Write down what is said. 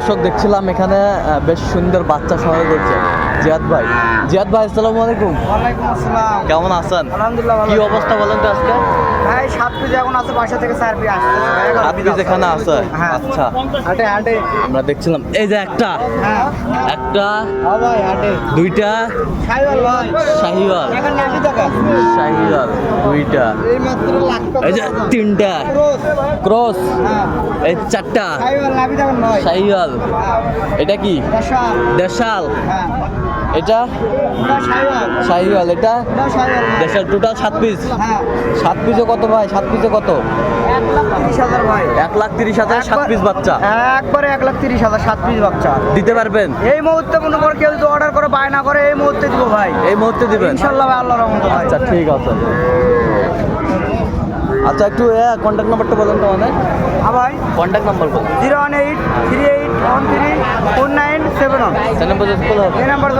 দর্শক দেখছিলাম এখানে বেশ সুন্দর বাচ্চা সংগ্রহ করছে। জিয়াদ ভাই। জিয়াদ ভাই আসসালামু আলাইকুম। ওয়ালাইকুম আসসালাম। কেমন আছেন? আলহামদুলিল্লাহ কি অবস্থা বলেন তো আজকে? ভাই সাত পিস এখন আছে বাসা থেকে চার পিস আসছে। এখানে আছে হ্যাঁ। আচ্ছা। হাটে হাটে। আমরা দেখছিলাম এই যে একটা। হ্যাঁ। একটা ভাই হাটে। দুইটা। খাইবাল ভাই। শাহিওয়াল। এখন নাকি টাকা শাহিওয়াল দুইটা। এই মাত্র লাখ এই যে তিনটা। ক্রস। হ্যাঁ। এই চারটা। খাইবাল নাকি টাকা নয়। শাহিওয়াল। এটা কি? দশা দেশাল। হ্যাঁ। এটা? শাহিওয়াল এটা? না। দেশাল টোটাল সাত পিস সাত পিসে কত ভাই? সাত পিসে কত? এক লাখ তিরিশ হাজার সাত পিস বাচ্চা। একবারে এক লাখ তিরিশ হাজার সাত পিস বাচ্চা। দিতে পারবেন? এই মুহূর্তে মনে করে কেউ যদি অর্ডার করে বায়না করে এই মুহূর্তে দিব ভাই। এই মুহূর্তে দিবেন? ইনশাল্লাহ ভাই আল্লাহর রহমতে আচ্ছা ঠিক আছে। আচ্ছা একটু কন্ট্যাক্ট নাম্বারটা বলেন তো আমাদের। হ্যাঁ ভাই। কন্ট্যাক্ট নাম্বার বলুন। Zero one eight three seven seven ఏ నెంబర్